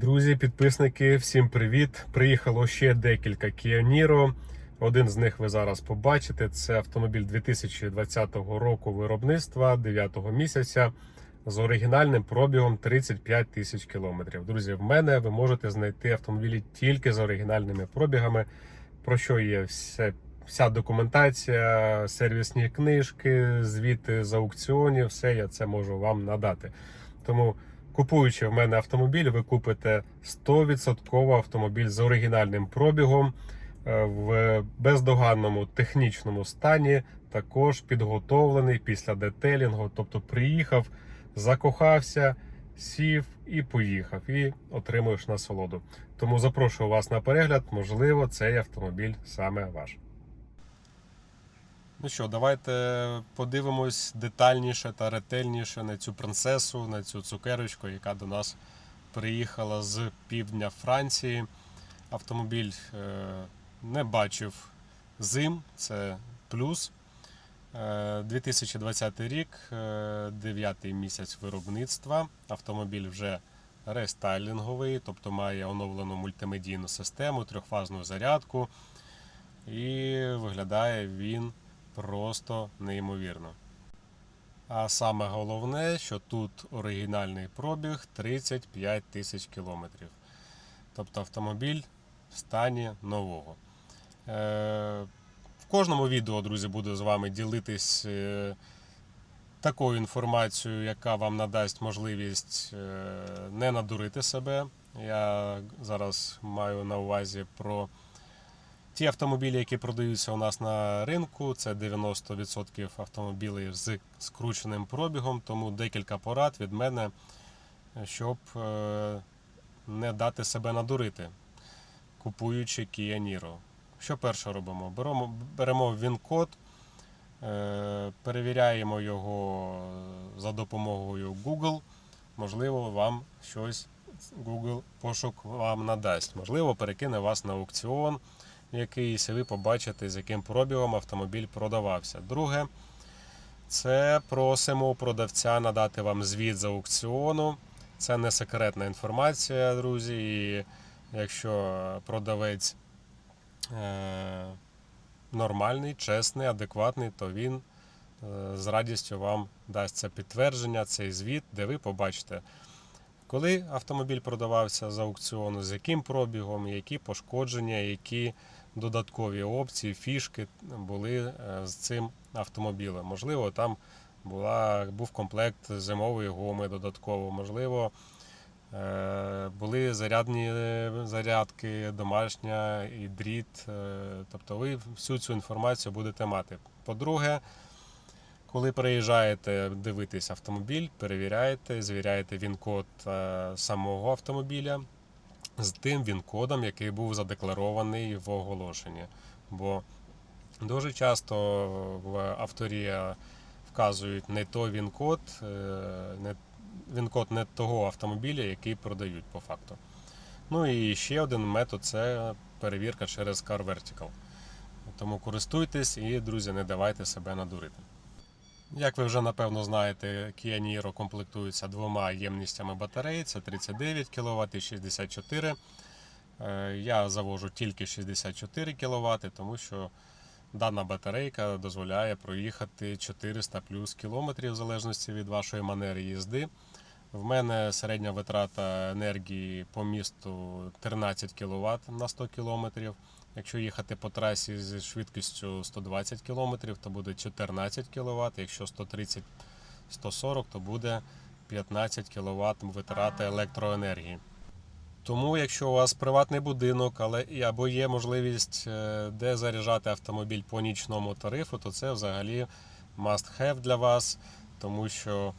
Друзі, підписники, всім привіт! Приїхало ще декілька Kia Niro. Один з них ви зараз побачите. Це автомобіль 2020 року виробництва 9 місяця з оригінальним пробігом 35 тисяч кілометрів. Друзі, в мене ви можете знайти автомобілі тільки з оригінальними пробігами, про що є все, вся документація, сервісні книжки, звіти з аукціонів. Все я це можу вам надати. Тому Купуючи в мене автомобіль, ви купите 100% автомобіль з оригінальним пробігом е, в бездоганному технічному стані, також підготовлений після детелінгу. Тобто приїхав, закохався, сів і поїхав, і отримуєш насолоду. Тому запрошую вас на перегляд. Можливо, цей автомобіль саме ваш. Ну що, давайте подивимось детальніше та ретельніше на цю принцесу, на цю цукерочку, яка до нас приїхала з півдня Франції. Автомобіль е, не бачив зим, це плюс. Е, 2020 рік, 9 місяць виробництва. Автомобіль вже рестайлінговий, тобто має оновлену мультимедійну систему, трьохфазну зарядку. І виглядає він просто неймовірно. А саме головне, що тут оригінальний пробіг 35 тисяч кілометрів. Тобто автомобіль в стані нового. Е, в кожному відео, друзі, буду з вами ділитись е, такою інформацією, яка вам надасть можливість е, не надурити себе. Я зараз маю на увазі про Ті автомобілі, які продаються у нас на ринку, це 90% автомобілів з скрученим пробігом, тому декілька порад від мене, щоб е, не дати себе надурити, купуючи Kia Niro. Що перше робимо? Беремо, беремо він-код, е, перевіряємо його за допомогою Google. Можливо, вам щось Google пошук вам надасть. Можливо, перекине вас на аукціон якийсь, і ви побачите, з яким пробігом автомобіль продавався. Друге, це просимо продавця надати вам звіт з аукціону. Це не секретна інформація, друзі. І якщо продавець е- нормальний, чесний, адекватний, то він е з радістю вам дасть це підтвердження, цей звіт, де ви побачите. Коли автомобіль продавався з аукціону, з яким пробігом, які пошкодження, які додаткові опції, фішки були е, з цим автомобілем. Можливо, там була, був комплект зимової гуми додатково, можливо, е, були зарядні зарядки, домашня і дріт. Е, Тобто ви всю цю інформацію будете мати. По-друге, коли приїжджаєте дивитись автомобіль, перевіряєте, звіряєте він-код самого автомобіля з тим він-кодом, який був задекларований в оголошенні. Бо дуже часто в авторі вказують не той він-код, е, не він-код не того автомобіля, який продають по факту. Ну і ще один метод це перевірка через Car Vertical. Тому користуйтесь і, друзі, не давайте себе надурити. Як ви вже напевно знаєте, Kia Niro комплектується двома ємностями батареї, це 39 кВт і 64 Е, Я завожу тільки 64 кВт, тому що дана батарейка дозволяє проїхати 400 плюс кілометрів в залежності від вашої манери їзди. В мене середня витрата енергії по місту 13 кВт на 100 км. Якщо їхати по трасі зі швидкістю 120 км, то буде 14 кВт, якщо 130-140, то буде 15 кВт витрати електроенергії. Тому, якщо у вас приватний будинок, але або є можливість е, де заряджати автомобіль по нічному тарифу, то це взагалі must have для вас, тому що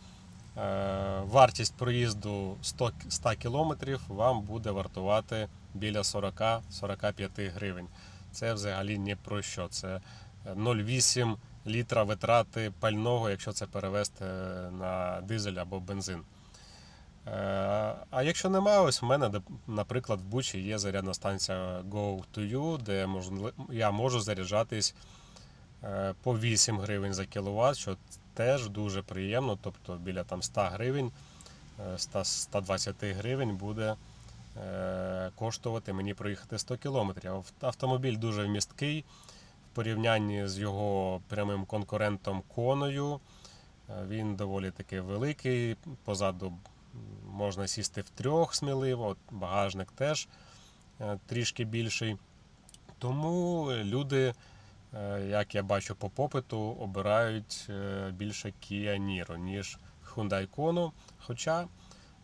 е, вартість проїзду 100, 100 км вам буде вартувати біля 40-45 гривень. Це взагалі ні про що. Це 0,8 літра витрати пального, якщо це перевести на дизель або бензин. Е, А якщо немає, ось в мене, наприклад, в Бучі є зарядна станція Go2U, де я можу заряджатись е, по 8 гривень за кіловат, що теж дуже приємно. Тобто біля там 100 гривень, 100-120 гривень буде е, коштувати мені проїхати 100 кілометрів. Автомобіль дуже вмісткий в порівнянні з його прямим конкурентом Коною. Е, Він доволі таки великий. Позаду можна сісти в трьох сміливо, багажник теж е, трішки більший. Тому люди, е, як я бачу по попиту, обирають е, більше Kia Niro, ніж Hyundai Kona. Хоча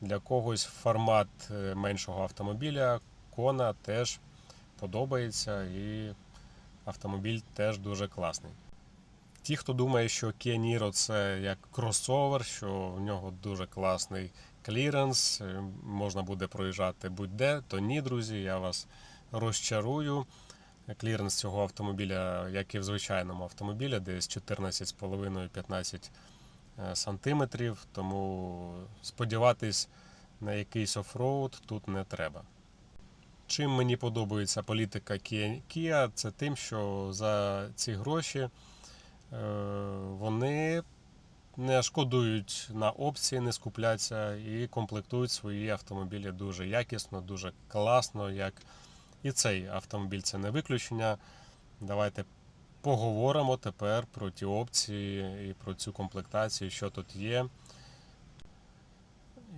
для когось формат е, меншого автомобіля Kona теж подобається і автомобіль теж дуже класний. Ті, хто думає, що Kia Niro це як кросовер, що в нього дуже класний кліренс, е, можна буде проїжджати будь-де, то ні, друзі, я вас розчарую. Кліренс цього автомобіля, як і в звичайному автомобілі, десь 14,5-15 е, сантиметрів, тому сподіватись на якийсь офроуд тут не треба. Чим мені подобається політика Kia, Kia, це тим, що за ці гроші е, вони не шкодують на опції, не скупляться і комплектують свої автомобілі дуже якісно, дуже класно. Як і цей автомобіль це не виключення. Давайте поговоримо тепер про ті опції і про цю комплектацію, що тут є.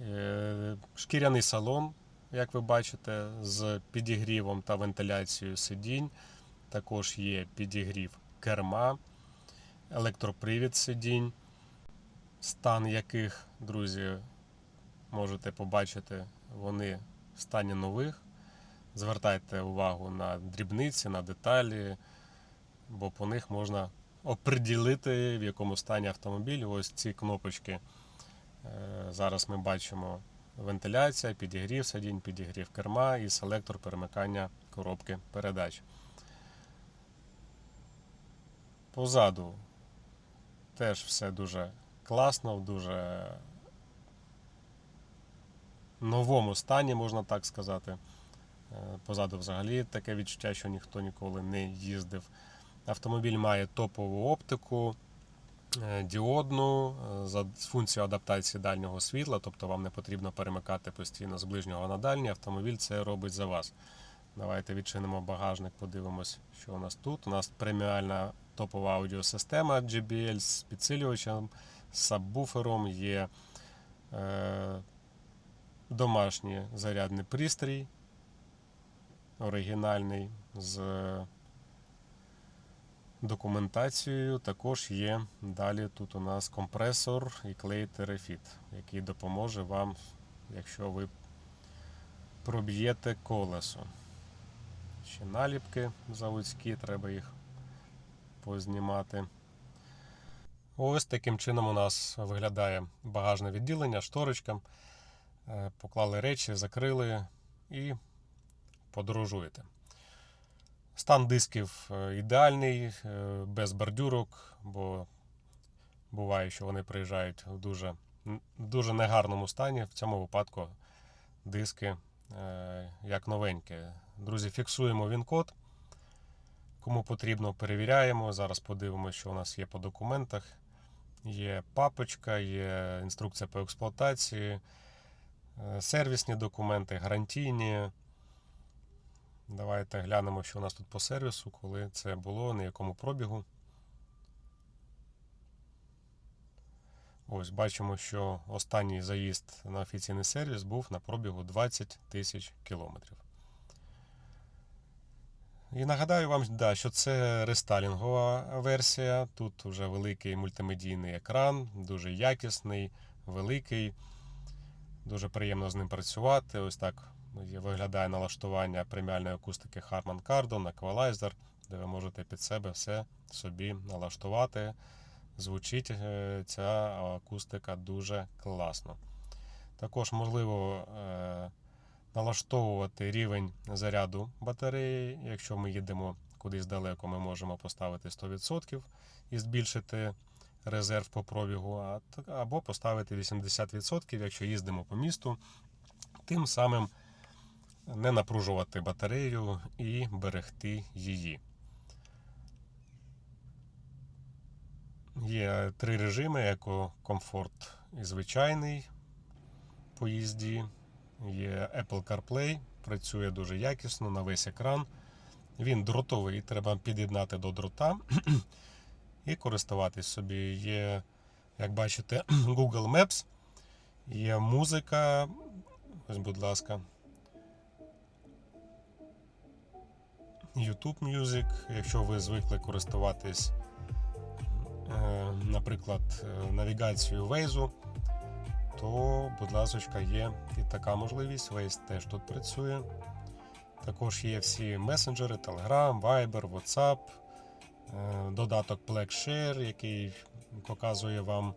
Е, Шкіряний салон, як ви бачите, з підігрівом та вентиляцією сидінь. Також є підігрів керма, електропривід сидінь, стан яких, друзі, можете побачити, вони в стані нових. Звертайте увагу на дрібниці, на деталі, бо по них можна оприділити, в якому стані автомобіль. Ось ці кнопочки. Е, Зараз ми бачимо вентиляція, підігрів сидінь, підігрів керма і селектор перемикання коробки передач. Позаду теж все дуже класно, в дуже новому стані, можна так сказати. Е, Позаду взагалі таке відчуття, що ніхто ніколи не їздив. Автомобіль має топову оптику, е, діодну е, з функцією адаптації дальнього світла, тобто вам не потрібно перемикати постійно з ближнього на дальній. Автомобіль це робить за вас. Давайте відчинимо багажник, подивимось, що у нас тут. У нас преміальна топова аудіосистема JBL з підсилювачем, з сабвуфером, є е, домашній зарядний пристрій оригінальний з документацією. Також є далі тут у нас компресор і клей Терефіт, який допоможе вам, якщо ви проб'єте колесо. Ще наліпки заводські, треба їх познімати. Ось таким чином у нас виглядає багажне відділення, шторочка. Е, Поклали речі, закрили і подорожуєте. Стан дисків е, ідеальний, е, без бордюрок, бо буває, що вони приїжджають в дуже, дуже негарному стані. В цьому випадку диски е, як новенькі. Друзі, фіксуємо він-код. Кому потрібно, перевіряємо. Зараз подивимося, що у нас є по документах. Є папочка, є інструкція по експлуатації, сервісні документи, гарантійні. Давайте глянемо, що у нас тут по сервісу, коли це було, на якому пробігу. Ось бачимо, що останній заїзд на офіційний сервіс був на пробігу 20 тисяч кілометрів. І нагадаю вам, да, що це рестайлінгова версія. Тут вже великий мультимедійний екран, дуже якісний, великий. Дуже приємно з ним працювати. Ось так виглядає налаштування преміальної акустики Harman Kardon, Equalizer, де ви можете під себе все собі налаштувати. Звучить е, ця акустика дуже класно. Також можливо е, налаштовувати рівень заряду батареї. Якщо ми їдемо кудись далеко, ми можемо поставити 100% і збільшити резерв по пробігу, або поставити 80%, якщо їздимо по місту, тим самим не напружувати батарею і берегти її. Є три режими: еко, комфорт і звичайний по їзді. є Apple CarPlay, працює дуже якісно на весь екран. Він дротовий, треба під'єднати до дрота і користуватись собі. Є, як бачите, Google Maps, є музика. Ось, будь ласка. YouTube Music, якщо ви звикли користуватись, е, наприклад, е, навігацією Waze, то, будь ласка, є і така можливість. Waze теж тут працює. Також є всі месенджери, Telegram, Viber, WhatsApp, е, додаток PlexShare, який показує вам,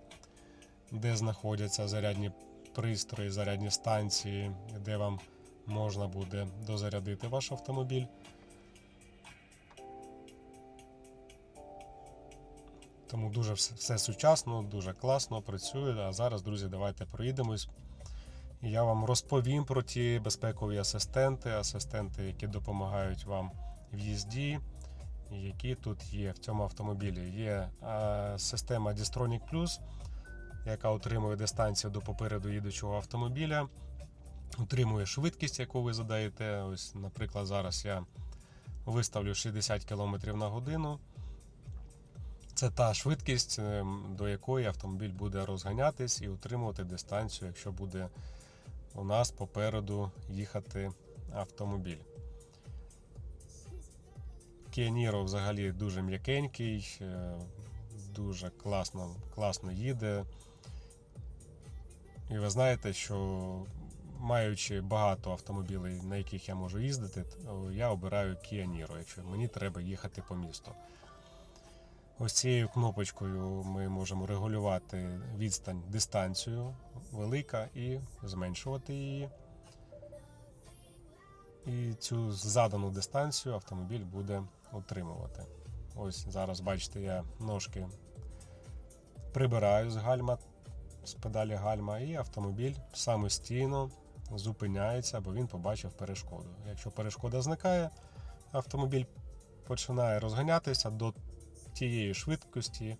де знаходяться зарядні пристрої, зарядні станції, де вам можна буде дозарядити ваш автомобіль. Тому дуже все, сучасно, дуже класно працює. А зараз, друзі, давайте проїдемось. Я вам розповім про ті безпекові асистенти, асистенти, які допомагають вам в їзді, які тут є в цьому автомобілі. Є е, система Distronic Plus, яка отримує дистанцію до попереду їдучого автомобіля, утримує швидкість, яку ви задаєте. Ось, наприклад, зараз я виставлю 60 км на годину. Це та швидкість, ем, до якої автомобіль буде розганятись і утримувати дистанцію, якщо буде у нас попереду їхати автомобіль. Kia Niro взагалі дуже м'якенький, е, дуже класно, класно їде. І ви знаєте, що маючи багато автомобілів, на яких я можу їздити, я обираю Kia Niro, якщо мені треба їхати по місту. Ось цією кнопочкою ми можемо регулювати відстань, дистанцію велика і зменшувати її. І цю задану дистанцію автомобіль буде утримувати. Ось зараз, бачите, я ножки прибираю з гальма, з педалі гальма, і автомобіль самостійно зупиняється, бо він побачив перешкоду. Якщо перешкода зникає, автомобіль починає розганятися до тієї швидкості,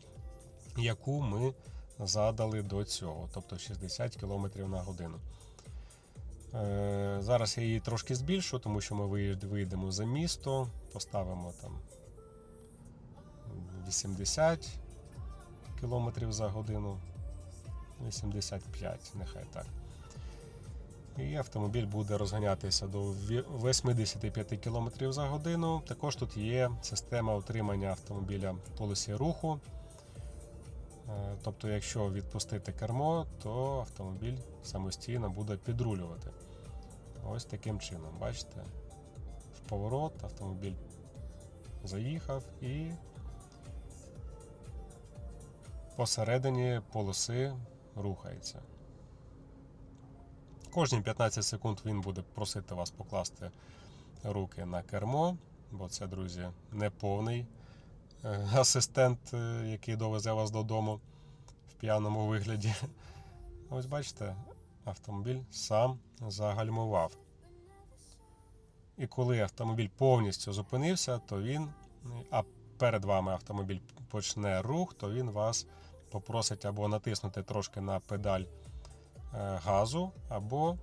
яку ми задали до цього, тобто 60 км на годину. Е, Зараз я її трошки збільшу, тому що ми вийдемо за місто, поставимо там 80 км за годину, 85, нехай так. І автомобіль буде розганятися до 85 км за годину. Також тут є система утримання автомобіля в полосі руху. Е, Тобто, якщо відпустити кермо, то автомобіль самостійно буде підрулювати. Ось таким чином, бачите? В поворот автомобіль заїхав і посередині полоси рухається. Кожні 15 секунд він буде просити вас покласти руки на кермо, бо це, друзі, не повний е, асистент, е, який довезе вас додому в п'яному вигляді. Ось бачите, автомобіль сам загальмував. І коли автомобіль повністю зупинився, то він, а перед вами автомобіль почне рух, то він вас попросить або натиснути трошки на педаль газу, або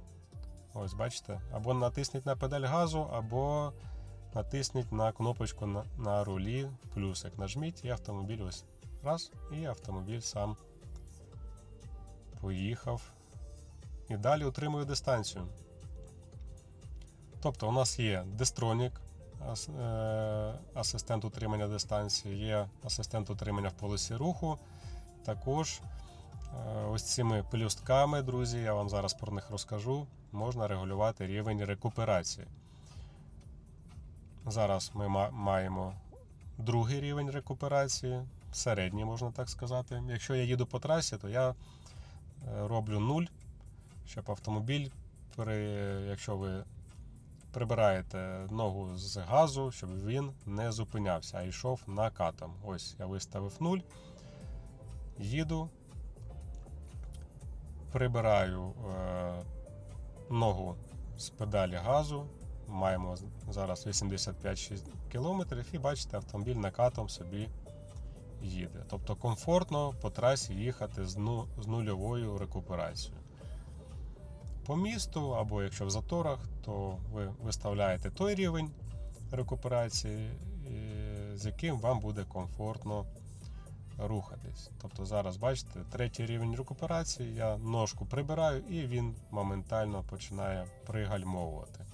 ось бачите, або натисніть на педаль газу, або натисніть на кнопочку на, на рулі, плюсик нажміть, і автомобіль ось раз, і автомобіль сам поїхав. І далі утримує дистанцію. Тобто у нас є ас- е, асистент утримання дистанції, є асистент утримання в полосі руху. Також е, ось цими пелюстками, друзі, я вам зараз про них розкажу, можна регулювати рівень рекуперації. Зараз ми маємо другий рівень рекуперації, середній, можна так сказати. Якщо я їду по трасі, то я е, роблю 0, щоб автомобіль, при, якщо ви прибираєте ногу з газу, щоб він не зупинявся, а йшов накатом. Ось я виставив 0, їду, прибираю е, ногу з педалі газу. Маємо зараз 85 км і бачите, автомобіль накатом собі їде. Тобто комфортно по трасі їхати ну, з нульовою рекуперацією. по місту, або якщо в заторах, то ви виставляєте той рівень рекуперації, з яким вам буде комфортно рухатись. Тобто зараз, бачите, третій рівень рекуперації, я ножку прибираю і він моментально починає пригальмовувати.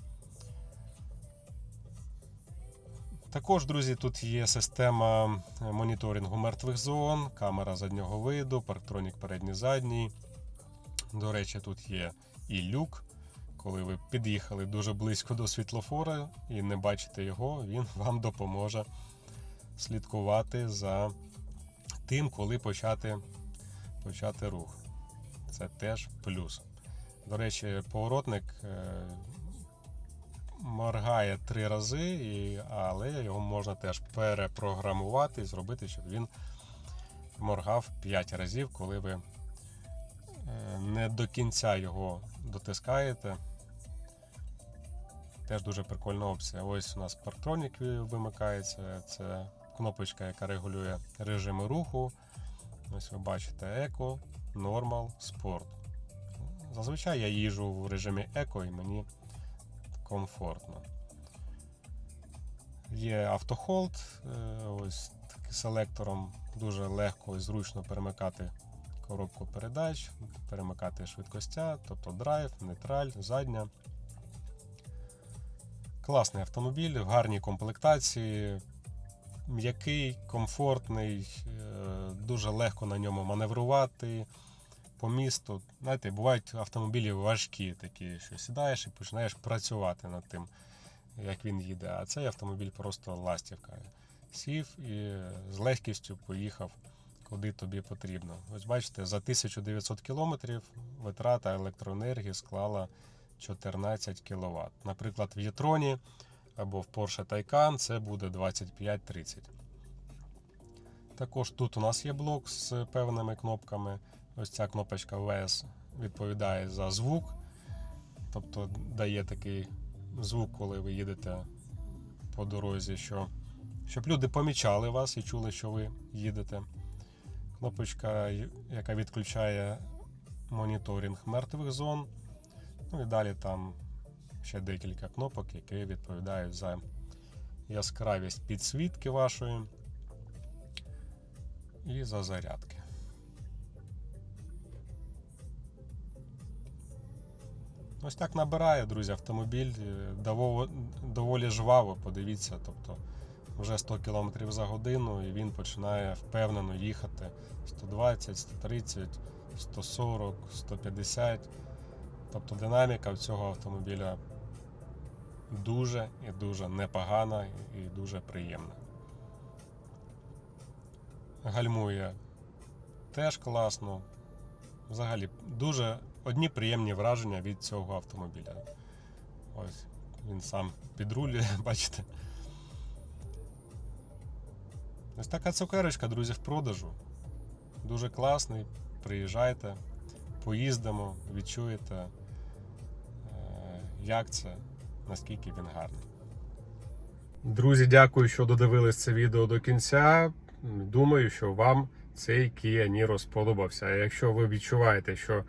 Також, друзі, тут є система моніторингу мертвих зон, камера заднього виду, парктронік передній задній. До речі, тут є і люк. Коли ви під'їхали дуже близько до світлофора і не бачите його, він вам допоможе слідкувати за тим, коли почати, почати рух. Це теж плюс. До речі, поворотник е, моргає три рази, але його можна теж перепрограмувати і зробити, щоб він моргав 5 разів, коли ви е, не до кінця його дотискаєте. Теж дуже прикольна опція. Ось у нас парктронік вимикається. Це кнопочка, яка регулює режими руху. Ось ви бачите еко, нормал, спорт. Зазвичай я їжу в режимі еко і мені комфортно. Є автохолд, е, ось селектором дуже легко і зручно перемикати коробку передач, перемикати швидкостя, тобто драйв, нейтраль, задня. Класний автомобіль, в гарній комплектації, м'який, комфортний, е, дуже легко на ньому маневрувати по місту. Знаєте, бувають автомобілі важкі, такі, що сідаєш і починаєш працювати над тим, як він їде. А цей автомобіль просто ластівка. Сів і з легкістю поїхав куди тобі потрібно. Ось бачите, за 1900 кілометрів витрата електроенергії склала 14 кВт. Наприклад, в Єтроні або в Porsche Taycan це буде 25-30. Також тут у нас є блок з певними кнопками. Ось ця кнопочка VS відповідає за звук, тобто дає такий звук, коли ви їдете по дорозі, що, щоб люди помічали вас і чули, що ви їдете. Кнопочка, яка відключає моніторинг мертвих зон. Ну і далі там ще декілька кнопок, які відповідають за яскравість підсвітки вашої і за зарядки. Ось так набирає, друзі, автомобіль е, доволі, доволі жваво, подивіться, тобто вже 100 км за годину і він починає впевнено їхати 120, 130, 140, 150. Тобто динаміка в цього автомобіля дуже і дуже непогана і дуже приємна. Гальмує теж класно. Взагалі, дуже одні приємні враження від цього автомобіля. Ось він сам підрулює, бачите. Ось така цукерочка, друзі, в продажу. Дуже класний. Приїжджайте, поїздимо, відчуєте, е, як це, наскільки він гарний. Друзі, дякую, що додивились це відео до кінця. Думаю, що вам цей Kia Niro сподобався. Якщо ви відчуваєте, що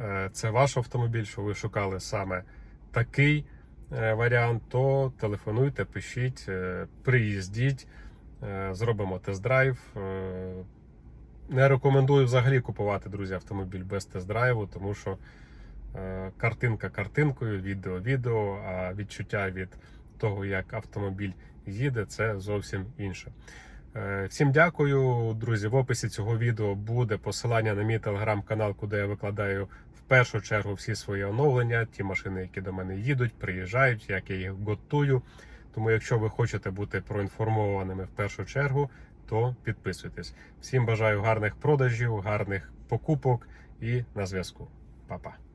е, це ваш автомобіль, що ви шукали саме такий е, варіант, то телефонуйте, пишіть, е, приїздіть, зробимо тест-драйв. Не рекомендую взагалі купувати, друзі, автомобіль без тест-драйву, тому що картинка картинкою, відео відео, а відчуття від того, як автомобіль їде, це зовсім інше. Е, всім дякую, друзі. В описі цього відео буде посилання на мій телеграм-канал, куди я викладаю в першу чергу всі свої оновлення, ті машини, які до мене їдуть, приїжджають, як я їх готую. Тому, якщо ви хочете бути проінформованими в першу чергу, то підписуйтесь. Всім бажаю гарних продажів, гарних покупок і на зв'язку. Па-па.